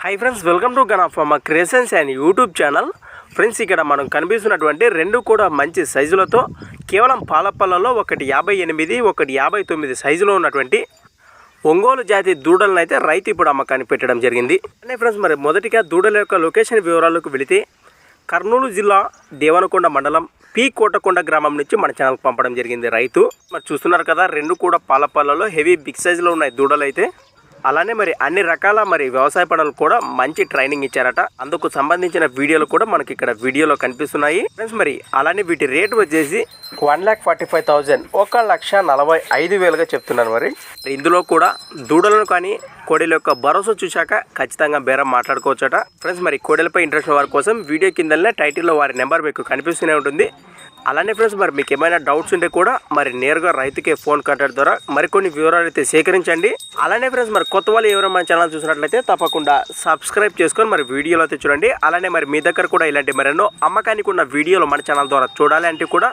Hi friends welcome to gun of మా creations and YouTube channel friends ఇక్కడ మనం కనిపిస్తున్నటువంటి రెండు కూడా మంచి సైజులతో కేవలం పాలపల్లలో ఒకటి యాభై ఎనిమిది ఒకటి యాభై తొమ్మిది సైజులో ఉన్నటువంటి ఒంగోలు జాతి దూడలను అయితే రైతు ఇప్పుడు అమ్మకాన్ని పెట్టడం జరిగింది. అంటే ఫ్రెండ్స్ మరి మొదటిగా దూడల యొక్క లొకేషన్ వివరాలకు వెళితే కర్నూలు జిల్లా దేవనకొండ మండలం పి కోటకొండ గ్రామం నుంచి మన ఛానల్కి పంపడం జరిగింది రైతు. మరి చూస్తున్నారు కదా రెండు కూడా పాలపల్లలో హెవీ బిగ్ సైజులో ఉన్నాయి దూడలు అయితే అలానే మరి అన్ని రకాల మరి వ్యవసాయ పనులు కూడా మంచి ట్రైనింగ్ ఇచ్చారట. అందుకు సంబంధించిన వీడియోలు కూడా మనకి ఇక్కడ వీడియోలో కనిపిస్తున్నాయి. ఫ్రెండ్స్ మరి అలానే వీటి రేట్ వచ్చేసి one lakh forty five thousand ఒక లక్ష నలభై ఐదు వేలుగా చెప్తున్నారు మరి. ఇందులో కూడా దూడలను కానీ కోడెల యొక్క భరోసా చూశాక ఖచ్చితంగా బేరం మాట్లాడుకోవచ్చట. ఫ్రెండ్స్ మరి కోడెలపై ఇంట్రెస్ట్ ఉన్న వారి కోసం వీడియో కిందనే టైటిల్లో వారి నెంబర్ మీకు కనిపిస్తూనే ఉంటుంది. అలానే ఫ్రెండ్స్ మరి మీకు ఏమైనా డౌట్స్ ఉంటే కూడా మరి నేరుగా రైతుకే ఫోన్ కాంటాక్ట్ ద్వారా మరికొన్ని వివరాలు అయితే సేకరించండి. అలానే ఫ్రెండ్స్ మరి కొత్త వాళ్ళు ఎవరైనా మన ఛానల్ చూసినట్లయితే తప్పకుండా సబ్స్క్రైబ్ చేసుకొని మరి వీడియోలో అయితే చూడండి. అలానే మరి మీ దగ్గర కూడా ఇలాంటి మరెన్నో అమ్మకానికి ఉన్న వీడియోలు మన ఛానల్ ద్వారా చూడాలి అంటే కూడా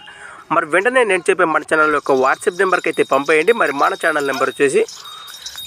మరి వెంటనే నేను చెప్పే మన ఛానల్ యొక్క వాట్సాప్ నెంబర్కి అయితే పంపేయండి. మరి మన ఛానల్ నెంబర్ వచ్చేసి